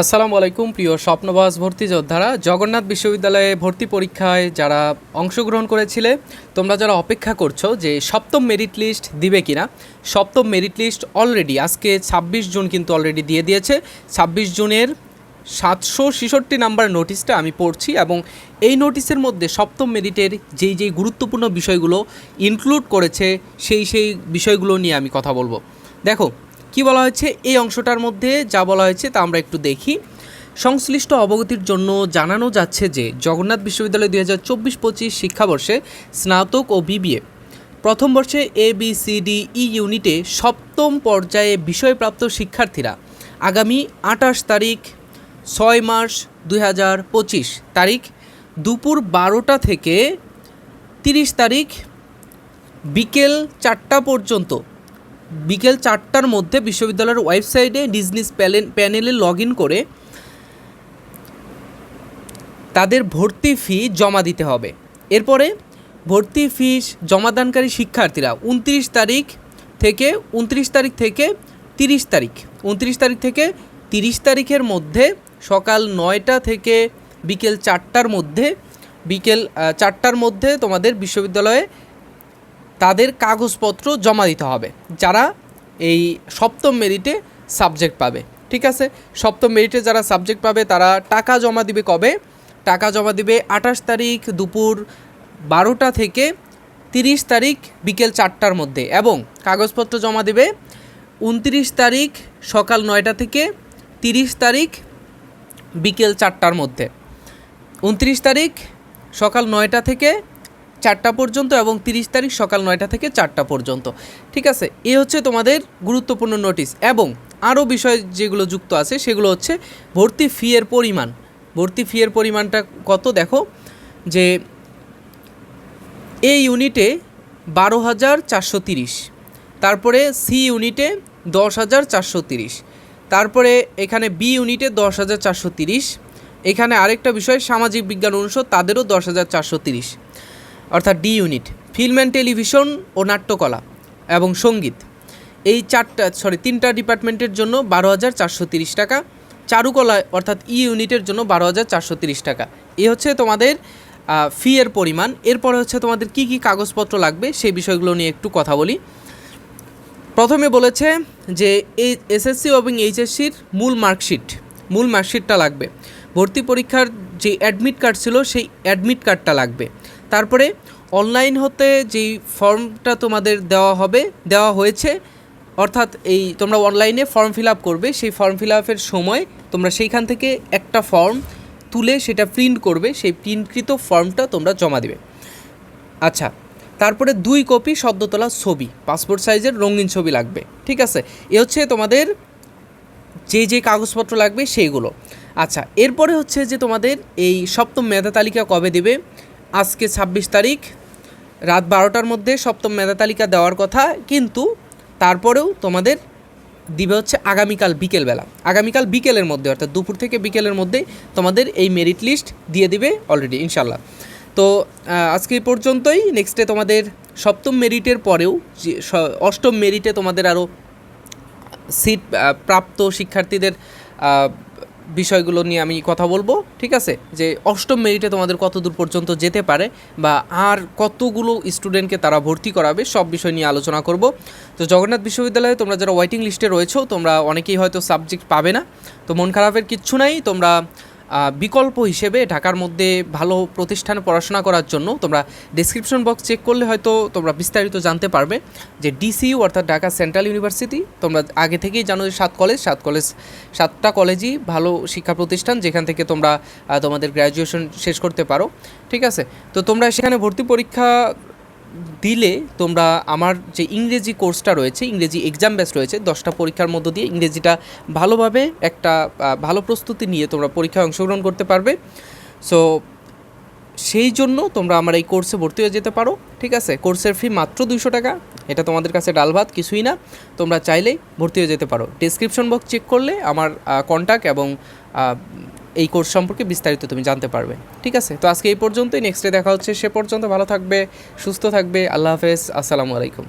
আসসালামু আলাইকুম, প্রিয় স্বপ্নবাস ভর্তি যোদ্ধারা। জগন্নাথ বিশ্ববিদ্যালয়ে ভর্তি পরীক্ষায় যারা অংশগ্রহণ করেছিলে, তোমরা যারা অপেক্ষা করছ যে সপ্তম মেরিট লিস্ট দিবে কিনা, সপ্তম মেরিট লিস্ট অলরেডি আজকে ছাব্বিশ জুন কিন্তু অলরেডি দিয়ে দিয়েছে। ছাব্বিশ জুনের সাতশো ছেষট্টি নাম্বার নোটিশটা আমি পড়ছি এবং এই নোটিশের মধ্যে সপ্তম মেরিটের যেই যেই গুরুত্বপূর্ণ বিষয়গুলো ইনক্লুড করেছে, সেই সেই বিষয়গুলো নিয়ে আমি কথা বলব। দেখো কি বলা হয়েছে? এই অংশটার মধ্যে যা বলা হয়েছে তা আমরা একটু দেখি। সংশ্লিষ্ট অবগতির জন্য জানানো যাচ্ছে যে, জগন্নাথ বিশ্ববিদ্যালয় দুই হাজার চব্বিশ পঁচিশ শিক্ষাবর্ষে স্নাতক ও বিবিএ প্রথম বর্ষে A, B, C, D, E ইউনিটে সপ্তম পর্যায়ে বিষয়প্রাপ্ত শিক্ষার্থীরা আগামী আঠাশ তারিখ, ছয় মার্চ দুই হাজার পঁচিশ তারিখ দুপুর বারোটা থেকে তিরিশ তারিখ বিকেল চারটা পর্যন্ত বিকেল চারটার মধ্যে বিশ্ববিদ্যালয়ের ওয়েবসাইটে ডিজনিস প্যানেলে লগ ইন করে তাদের ভর্তি ফি জমা দিতে হবে। এরপরে ভর্তি ফিস জমাদানকারী শিক্ষার্থীরা উনত্রিশ তারিখ থেকে, উনত্রিশ তারিখ থেকে তিরিশ তারিখ, উনত্রিশ তারিখ থেকে তিরিশ তারিখের মধ্যে সকাল নয়টা থেকে বিকেল চারটার মধ্যে, বিকেল চারটার মধ্যে তোমাদের বিশ্ববিদ্যালয়ে তাদের কাগজপত্র জমা দিতে হবে, যারা এই সপ্তম মেরিটে সাবজেক্ট পাবে, ঠিক আছে? সপ্তম মেরিটে যারা সাবজেক্ট পাবে, তারা টাকা জমা দিবে কবে? টাকা জমা দিবে আঠাশ তারিখ দুপুর বারোটা থেকে তিরিশ তারিখ বিকেল চারটার মধ্যে এবং কাগজপত্র জমা দেবে উনত্রিশ তারিখ সকাল নয়টা থেকে তিরিশ তারিখ বিকেল চারটার মধ্যে। উনত্রিশ তারিখ সকাল নয়টা থেকে চারটা পর্যন্ত এবং তিরিশ তারিখ সকাল নয়টা থেকে চারটা পর্যন্ত। ঠিক আছে? এ হচ্ছে তোমাদের গুরুত্বপূর্ণ নোটিশ এবং আরও বিষয় যেগুলো যুক্ত আছে সেগুলো হচ্ছে ভর্তি ফি এর পরিমাণ। ভর্তি ফি এর পরিমাণটা কত দেখো? যে এ ইউনিটে বারো হাজার চারশো তিরিশ, তারপরে সি ইউনিটে দশ হাজার চারশো তিরিশ, তারপরে এখানে বি ইউনিটে দশ হাজার চারশো তিরিশ, এখানে আরেকটা বিষয় সামাজিক বিজ্ঞান অনুষদ তাদেরও দশ হাজার চারশো তিরিশ। অর্থাৎ D unit, film and television ও নাট্যকলা এবং সংগীত। এই চারটা সরি তিনটা ডিপার্টমেন্টের জন্য বারো হাজার চারশো তিরিশ টাকা চারুকলা অর্থাৎ ই ইউনিটের জন্য বারো হাজার চারশো তিরিশ টাকা। এ হচ্ছে তোমাদের ফি এর পরিমাণ। এরপরে হচ্ছে তোমাদের কি কি কাগজপত্র লাগবে সেই বিষয়গুলো নিয়ে একটু কথা বলি। প্রথমে বলেছে যে এই এসএসসি এবং এইচএসসির মূল মার্কশিট, মূল মার্কশিটটা লাগবে। ভর্তি পরীক্ষার যে অ্যাডমিট কার্ড ছিল, সেই অ্যাডমিট কার্ডটা লাগবে। তারপরে অনলাইন হতে যেই ফর্মটা তোমাদের দেওয়া হবে, দেওয়া হয়েছে, অর্থাৎ এই তোমরা অনলাইনে ফর্ম ফিল আপ করবে, সেই ফর্ম ফিল আপের সময় তোমরা সেইখান থেকে একটা ফর্ম তুলে সেটা প্রিন্ট করবে, সেই প্রিন্টকৃত ফর্মটা তোমরা জমা দেবে। আচ্ছা তারপরে দুই কপি সদ্য তোলা ছবি পাসপোর্ট সাইজের রঙিন ছবি লাগবে, ঠিক আছে? এ হচ্ছে তোমাদের যে যে কাগজপত্র লাগবে সেইগুলো। আচ্ছা এরপরে হচ্ছে যে তোমাদের এই সপ্তম মেধা তালিকা কবে দেবে? আজকে ছাব্বিশ তারিখ, রাত বারোটার মধ্যে সপ্তম মেধা তালিকা দেওয়ার কথা, কিন্তু তারপরেও তোমাদের দিবে হচ্ছে আগামীকাল বিকেলবেলা। আগামীকাল বিকেলের মধ্যে, অর্থাৎ দুপুর থেকে বিকেলের মধ্যে তোমাদের এই মেরিট লিস্ট দিয়ে দিবে অলরেডি ইনশাল্লাহ তো আজকে পর্যন্তই। নেক্সটে তোমাদের সপ্তম মেরিটের পরেও অষ্টম মেরিটে তোমাদের আরও সিট প্রাপ্ত শিক্ষার্থীদের বিষয়গুলো নিয়ে আমি কথা বলব, ঠিক আছে? যে অষ্টম মেরিটে তোমাদের কত দূর পর্যন্ত যেতে পারে বা আর কতগুলো স্টুডেন্টকে তারা ভর্তি করাবে, সব বিষয় নিয়ে আলোচনা করব। তো জগন্নাথ বিশ্ববিদ্যালয়ে তোমরা যারা ওয়েটিং লিস্টে রয়েছো, তোমরা অনেকেই হয়তো সাবজেক্ট পাবে না। তো মন খারাপের কিচ্ছু নাই, তোমরা বিকল্প হিসেবে ঢাকার মধ্যে ভালো প্রতিষ্ঠানে পড়াশোনা করার জন্য তোমরা ডেসক্রিপশন বক্স চেক করলে হয়তো তোমরা বিস্তারিত জানতে পারবে যে ডিসিইউ অর্থাৎ ঢাকা সেন্ট্রাল ইউনিভার্সিটি তোমরা আগে থেকেই জানো যে সাত কলেজ সাত কলেজ সাতটা কলেজই ভালো শিক্ষা প্রতিষ্ঠান যেখান থেকে তোমরা তোমাদের গ্র্যাজুয়েশন শেষ করতে পারো। ঠিক আছে? তো তোমরা সেখানে ভর্তি পরীক্ষা দিলে তোমরা আমার যে ইংরেজি কোর্সটা রয়েছে, ইংরেজি এক্সাম বেস রয়েছে, দশটা পরীক্ষার মধ্য দিয়ে ইংরেজিটা ভালোভাবে একটা ভালো প্রস্তুতি নিয়ে তোমরা পরীক্ষায় অংশগ্রহণ করতে পারবে। সো সেই জন্য তোমরা আমার এই কোর্সে ভর্তি হয়ে যেতে পারো, ঠিক আছে? কোর্সের ফি মাত্র দুইশো টাকা। এটা তোমাদের কাছে ডাল ভাত, কিছুই না। তোমরা চাইলেই ভর্তি হয়ে যেতে পারো। ডিসক্রিপশন বক্স চেক করলে আমার কন্ট্যাক্ট এবং এই কোর্স সম্পর্কে বিস্তারিত তুমি জানতে পারবে। ঠিক আছে? তো আজকে এই পর্যন্তই। নেক্সট ডে দেখা হচ্ছে। সে পর্যন্ত ভালো থাকবে, সুস্থ থাকবে। আল্লাহ হাফেজ। আসসালামু আলাইকুম।